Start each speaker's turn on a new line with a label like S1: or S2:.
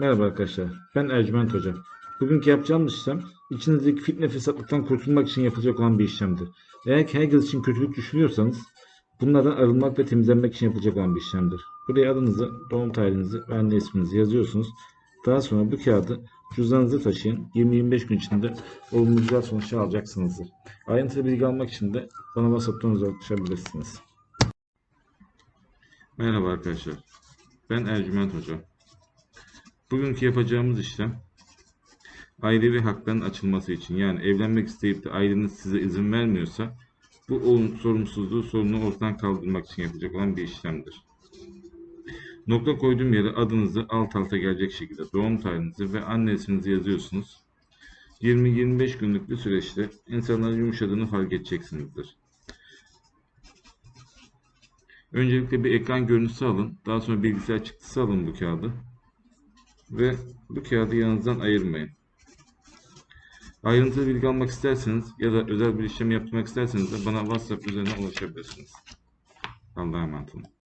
S1: Merhaba arkadaşlar. Ben Ercüment Hoca. Bugünkü yapacağımız işlem içinizdeki fitne fesatlıktan kurtulmak için yapılacak olan bir işlemdir. Eğer ki herkes için kötülük düşünüyorsanız bunlardan arınmak ve temizlenmek için yapılacak olan bir işlemdir. Buraya adınızı, doğum tarihinizi ve anne isminizi yazıyorsunuz. Daha sonra bu kağıdı cüzdanınıza taşıyın. 20-25 gün içinde olumlu güzel sonuçlar alacaksınızdır. Ayrıntılı bilgi almak için de bana WhatsApp'tan ulaşabilirsiniz. Merhaba arkadaşlar. Ben Ercüment Hoca. Bugünkü yapacağımız işlem ailevi hakların açılması için yani evlenmek isteyip de aileniz size izin vermiyorsa bu sorumsuzluğu sorunu ortadan kaldırmak için yapacak olan bir işlemdir. Nokta koyduğum yere adınızı alt alta gelecek şekilde doğum tarihinizi ve anne isminizi yazıyorsunuz. 20-25 günlük bir süreçte insanların yumuşadığını fark edeceksinizdir. Öncelikle bir ekran görüntüsü alın. Daha sonra bilgisayar çıktısı alın bu kağıdı. Ve bu kağıdı yanınızdan ayırmayın. Ayrıntılı bilgi almak isterseniz ya da özel bir işlem yaptırmak isterseniz de bana WhatsApp üzerinden ulaşabilirsiniz. Allah'a emanet olun.